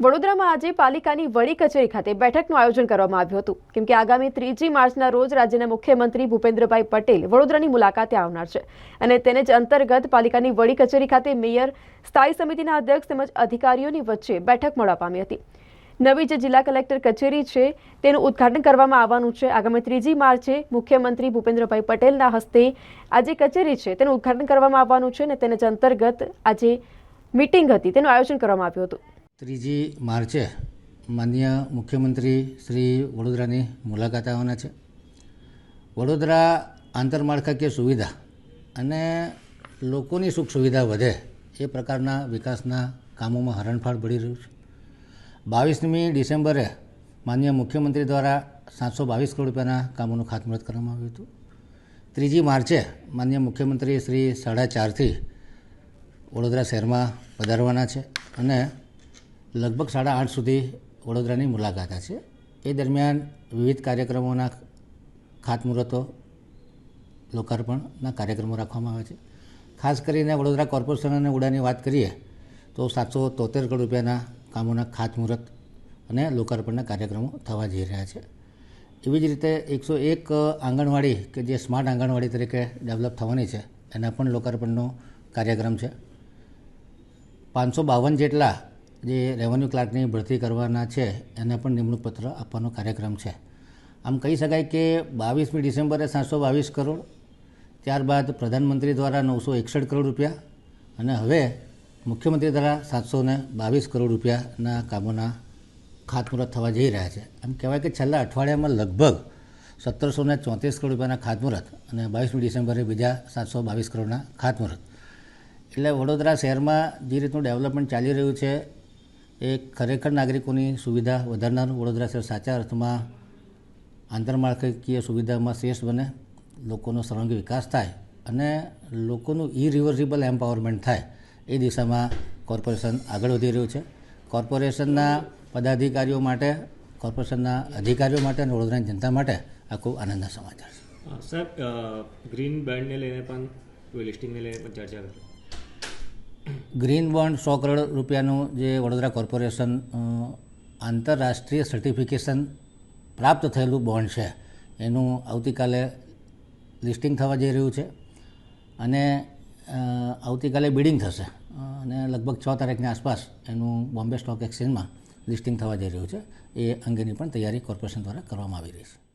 વડોદરામાં આજે પાલિકાની વડી કચેરી ખાતે બેઠકનું આયોજન કરવામાં આવ્યું હતું. કેમ કે આગામી ત્રીજી માર્ચના રોજ રાજ્યના મુખ્યમંત્રી ભૂપેન્દ્રભાઈ પટેલ વડોદરાની મુલાકાતે આવનાર છે અને તેને જ અંતર્ગત પાલિકાની વડી કચેરી ખાતે મેયર, સ્થાયી સમિતિના અધ્યક્ષ તેમજ અધિકારીઓની વચ્ચે બેઠક મળવા પામી હતી. નવી જે જિલ્લા કલેક્ટર કચેરી છે તેનું ઉદ્ઘાટન કરવામાં આવવાનું છે. આગામી ત્રીજી માર્ચે મુખ્યમંત્રી ભૂપેન્દ્રભાઈ પટેલના હસ્તે આ જે કચેરી છે તેનું ઉદ્ઘાટન કરવામાં આવવાનું છે અને તેને જ અંતર્ગત આજે મીટિંગ હતી. તેનું આયોજન કરવામાં આવ્યું હતું. ત્રીજી માર્ચે માનનીય મુખ્યમંત્રી શ્રી વડોદરાની મુલાકાત આવવાના છે. વડોદરા આંતરમાળખાકીય સુવિધા અને લોકોની સુખ સુવિધા વધે એ પ્રકારના વિકાસના કામોમાં હરણફાળ ભળી રહ્યું છે. બાવીસમી ડિસેમ્બરે માનનીય મુખ્યમંત્રી દ્વારા સાતસો બાવીસ કરોડ રૂપિયાના કામોનું ખાતમુહૂર્ત કરવામાં આવ્યું હતું. ત્રીજી માર્ચે માનનીય મુખ્યમંત્રી શ્રી સાડા ચારથી વડોદરા શહેરમાં પધારવાના છે અને લગભગ સાડા આઠ સુધી વડોદરાની મુલાકાત છે એ દરમિયાન વિવિધ કાર્યક્રમોના ખાતમુહૂર્તો લોકાર્પણના કાર્યક્રમો રાખવામાં આવે છે. ખાસ કરીને વડોદરા કોર્પોરેશન અને ઉડાની વાત કરીએ તો સાતસો તોતેર કરોડ રૂપિયાના કામોના ખાતમુહૂર્ત અને લોકાર્પણના કાર્યક્રમો થવા જઈ રહ્યા છે. એવી જ રીતે એકસો એક આંગણવાડી કે જે સ્માર્ટ આંગણવાડી તરીકે ડેવલપ થવાની છે, એના પણ લોકાર્પણનો કાર્યક્રમ છે. પાંચસો બાવન જેટલા જે રેવન્યુ ક્લાર્કની ભરતી કરવાના છે, એને પણ નિમણૂક પત્ર આપવાનો કાર્યક્રમ છે. આમ કહી શકાય કે બાવીસમી ડિસેમ્બરે સાતસો બાવીસ કરોડ, ત્યારબાદ પ્રધાનમંત્રી દ્વારા નવસો એકસઠ કરોડ રૂપિયા અને હવે મુખ્યમંત્રી દ્વારા સાતસો ને બાવીસ કરોડ રૂપિયાના કામોના ખાતમુહૂર્ત થવા જઈ રહ્યા છે. આમ કહેવાય કે છેલ્લા અઠવાડિયામાં લગભગ સત્તરસો ને ચોત્રીસ કરોડ રૂપિયાના ખાતમુહૂર્ત અને બાવીસમી ડિસેમ્બરે બીજા સાતસો બાવીસ કરોડના ખાતમુહૂર્ત. એટલે વડોદરા શહેરમાં જે રીતનું ડેવલપમેન્ટ ચાલી રહ્યું છે એ ખરેખર નાગરિકોની સુવિધા વધારનારું વડોદરા શહેર સાચા અર્થમાં આંતરમાળખાકીય સુવિધામાં શ્રેષ્ઠ બને, લોકોનો સર્વાંગી વિકાસ થાય અને લોકોનું ઇરિવર્સિબલ એમ્પાવરમેન્ટ થાય એ દિશામાં કોર્પોરેશન આગળ વધી રહ્યું છે. કોર્પોરેશનના પદાધિકારીઓ માટે, કોર્પોરેશનના અધિકારીઓ માટે અને વડોદરાની જનતા માટે આ ખૂબ આનંદના સમાચાર છે. સાહેબ ગ્રીન બેન્ડને લઈને પણ લિસ્ટિંગને લઈને પણ ચર્ચા કરી. ગ્રીન બોન્ડ સો કરોડ રૂપિયાનું જે વડોદરા કોર્પોરેશન આંતરરાષ્ટ્રીય સર્ટિફિકેશન પ્રાપ્ત થયેલું બોન્ડ છે, એનું આવતીકાલે લિસ્ટિંગ થવા જઈ રહ્યું છે અને આવતીકાલે બિડિંગ થશે અને લગભગ છ તારીખની આસપાસ એનું બોમ્બે સ્ટોક એક્સચેન્જમાં લિસ્ટિંગ થવા જઈ રહ્યું છે, એ અંગેની પણ તૈયારી કોર્પોરેશન દ્વારા કરવામાં આવી રહી છે.